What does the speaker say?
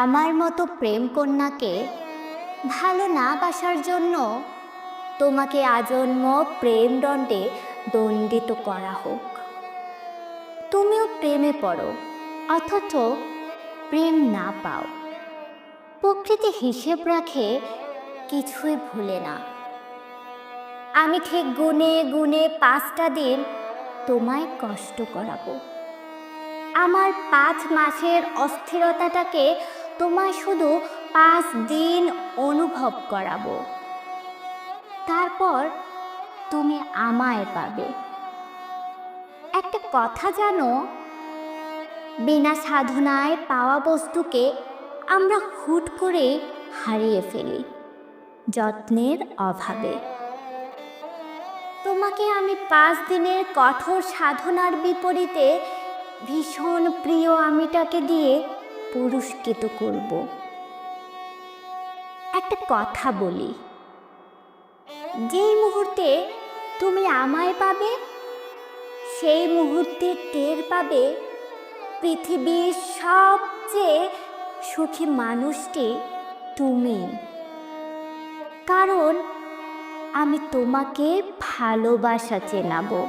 আমার মতো প্রেম কন্যাকে ভালো না বাসার জন্য তোমাকে আজন্ম প্রেমদণ্ডে দণ্ডিত করা হোক। তুমিও প্রেমে পড়ো, অথচ প্রেম না পাও। প্রকৃতি হিসেব রাখে, কিছুই ভুলে না। আমি ঠিক গুনে গুনে পাঁচটা দিন তোমায় কষ্ট করাবো। আমার পাঁচ মাসের অস্থিরতাটাকে তোমায় শুধু পাঁচ দিন অনুভব করাবো। তারপর তুমি আমায় পাবে। একটা কথা জানো, বিনা সাধনায় পাওয়া বস্তুকে আমরা হুট করে হারিয়ে ফেলি, যত্নের অভাবে। তোমাকে আমি পাঁচ দিনের কঠোর সাধনার বিপরীতে ভীষণ প্রিয় আমিটাকে দিয়ে পুরস্কৃত করব। একটা কথা বলি। যেই মুহূর্তে তুমি আমায় পাবে, সেই মুহূর্তে টের পাবে পৃথিবীর সবচেয়ে সুখী মানুষটি তুমি। কারণ আমি তোমাকে ভালোবাসা চেনাবো।